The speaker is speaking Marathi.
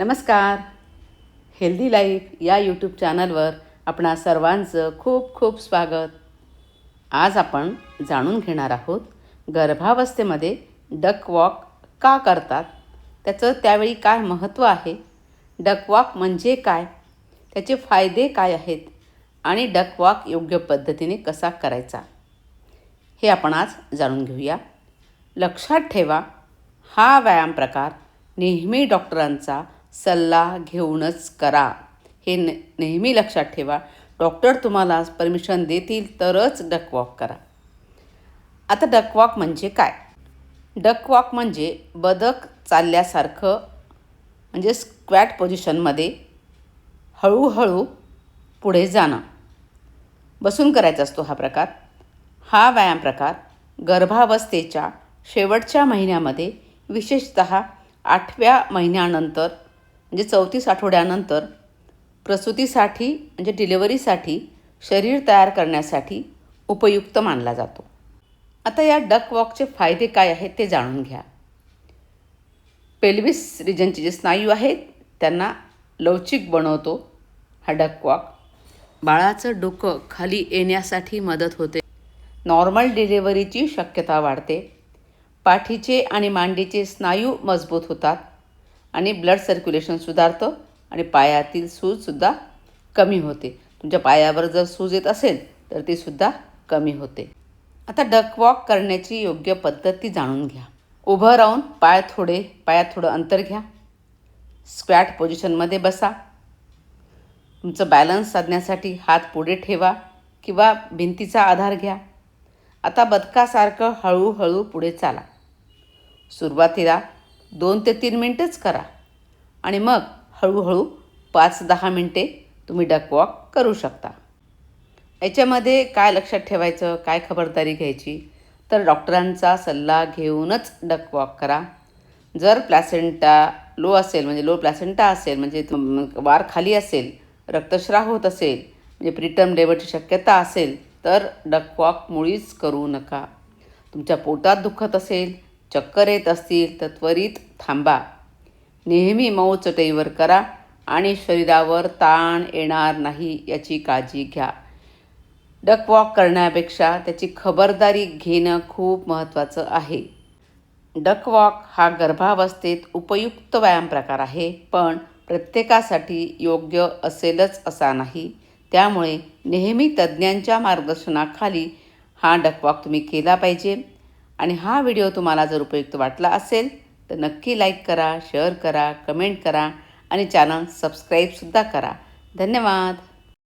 नमस्कार. हेल्दी लाईफ या यूट्यूब चॅनलवर आपणा सर्वांचं खूप खूप स्वागत. आज आपण जाणून घेणार आहोत गर्भावस्थेमध्ये डक वॉक का करतात? त्याचं त्यावेळी काय महत्त्व आहे? डक वॉक म्हणजे काय? त्याचे फायदे काय आहेत? आणि डक वॉक योग्य पद्धतीने कसा करायचा? हे आपण आज जाणून घेऊया. लक्षात ठेवा हा व्यायाम प्रकार नेहमी डॉक्टरांचा सल्ला घेऊनच करा. हे ने नेहमी लक्षात ठेवा. डॉक्टर तुम्हाला परमिशन देतील तरच डकवॉक करा. आता डकवॉक म्हणजे काय? डकवॉक म्हणजे बदक चालल्यासारखं म्हणजे स्क्वॅट पोझिशनमध्ये हळूहळू पुढे जाणं. बसून करायचा असतो हा प्रकार. हा व्यायाम प्रकार गर्भावस्थेच्या शेवटच्या महिन्यामध्ये विशेषत आठव्या महिन्यानंतर म्हणजे चौतीस आठवड्यानंतर प्रसूतीसाठी म्हणजे डिलिव्हरीसाठी शरीर तयार करण्यासाठी उपयुक्त मानला जातो. आता या डक वॉकचे फायदे काय आहेत ते जाणून घ्या. पेल्विस रिजनचे जे स्नायू आहेत त्यांना लवचिक बनवतो हा डक वॉक. बाळाचं डोकं खाली येण्यासाठी मदत होते. नॉर्मल डिलिव्हरीची शक्यता वाढते. पाठीचे आणि मांडीचे स्नायू मजबूत होतात. आणि ब्लड सर्क्युलेशन सुधारतं आणि पायातील सूजसुद्धा कमी होते. तुमच्या पायावर जर सूज येत असेल तर ती सुद्धा कमी होते. आता डक वॉक करण्याची योग्य पद्धत ती जाणून घ्या. उभं राहून पाय थोडे पायात थोडं अंतर घ्या. स्क्वॅट पोझिशनमध्ये बसा. तुमचं बॅलन्स साधण्यासाठी हात पुढे ठेवा किंवा भिंतीचा आधार घ्या. आता बदकासारखं हळूहळू पुढे चाला. सुरुवातीला दोन ते तीन मिनटंच करा. आणि मग हळूहळू पाच दहा मिनटे तुम्ही डक वॉक करू शकता. याच्यामध्ये काय लक्षात ठेवायचं काय खबरदारी घ्यायची तर डॉक्टरांचा सल्ला घेऊनच डक वॉक करा. जर प्लॅसेंटा लो असेल म्हणजे लो प्लॅसेंटा असेल म्हणजे वार खाली असेल रक्तस्राव होत असेल म्हणजे प्रिटर्म लेवरची शक्यता असेल तर डक वॉक मुळीच करू नका. तुमच्या पोटात दुखत असेल चक्कर येत असतील तर त्वरित थांबा. नेहमी मऊ चटईवर करा आणि शरीरावर ताण येणार नाही याची काळजी घ्या. डक वॉक करण्यापेक्षा त्याची खबरदारी घेणं खूप महत्त्वाचं आहे. डक वॉक हा गर्भावस्थेत उपयुक्त व्यायाम प्रकार आहे पण प्रत्येकासाठी योग्य असेलच असा नाही. त्यामुळे नेहमी तज्ज्ञांच्या मार्गदर्शनाखाली हा डकवॉक तुम्ही केला पाहिजे. आणि हा व्हिडिओ तुम्हाला जर उपयुक्त वाटला असेल तर नक्की लाईक करा शेअर करा कमेंट करा आणि चॅनल सबस्क्राईबसुद्धा करा. धन्यवाद.